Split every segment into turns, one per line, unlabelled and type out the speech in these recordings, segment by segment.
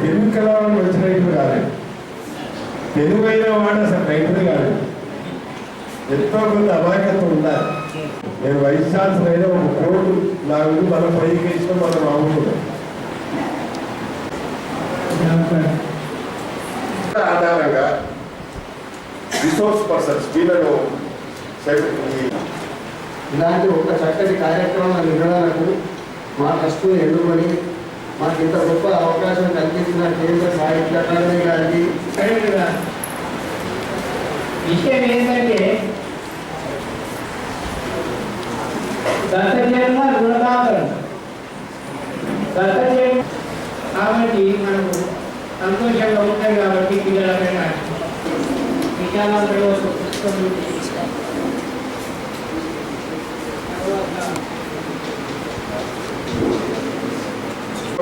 తెలుగు కళాలను మంచి రైతులు కాదు తెలుగైన వాడు అసలు రైతులు కాదు ఎంతో కొంత అమాయకత్వం ఉండాలి. నేను వైస్ ఛాన్సలర్ అయినా ఒక కోర్టు నా ముందు మన పైకి వేసిన మనం అవుతున్నాం ఆధారంగా రిసోర్స్ పర్సన్స్ వీళ్ళను
ఇలాంటి ఒక చక్కటి కార్యక్రమాల నిర్వహణకు మా ట్రస్ట్ ఎన్నుకొని మాకు ఇంత గొప్ప అవకాశం కల్పించిన కేంద్ర సాహిత్య అకాడమీ గారికి
విషయం ఏంటంటే దత్తజన్మ రుణదాతలు దత్తజన్మ కాబట్టి మనకు సంతోషంగా ఉంటాయి కాబట్టి పిల్లలపైన విశాలంలో పుస్తకం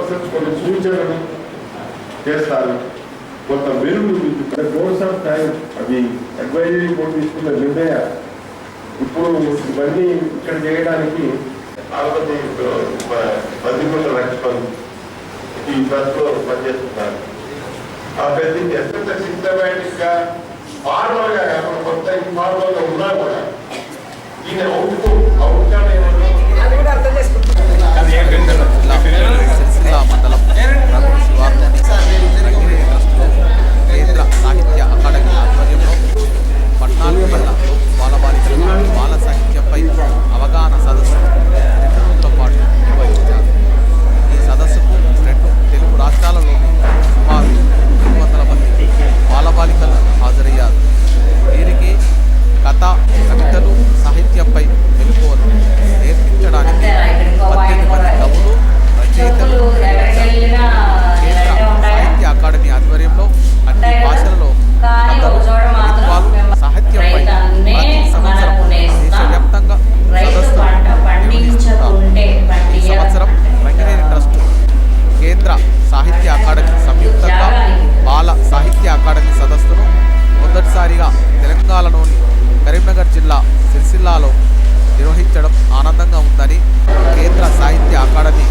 పర్సన్స్ కొన్ని సూచనలు చేస్తారు. కొంత మెరుగు కోర్స్ ఆఫ్ టైం అది అడ్వైజరీ బోర్డు తీసుకున్న నిర్ణయ ఇప్పుడు ఇవన్నీ ఇక్కడ చేయడానికి ఆల్రెడీ లక్ష్మణ్ ఈ ట్రస్ట్లో పనిచేస్తున్నారు. ఆ పెద్ద ఎంత సిస్టమేటిక్గా ఫార్మల్గా కాకుండా కొత్త ఫార్మల్గా ఉన్నా కూడా ఈయన
అవుట్ మొదటిసారిగా తెలంగాణలోని కరీంనగర్ జిల్లా సిరిసిల్లాలో నిర్వహించడం ఆనందంగా ఉందని కేంద్ర సాహిత్య అకాడమీ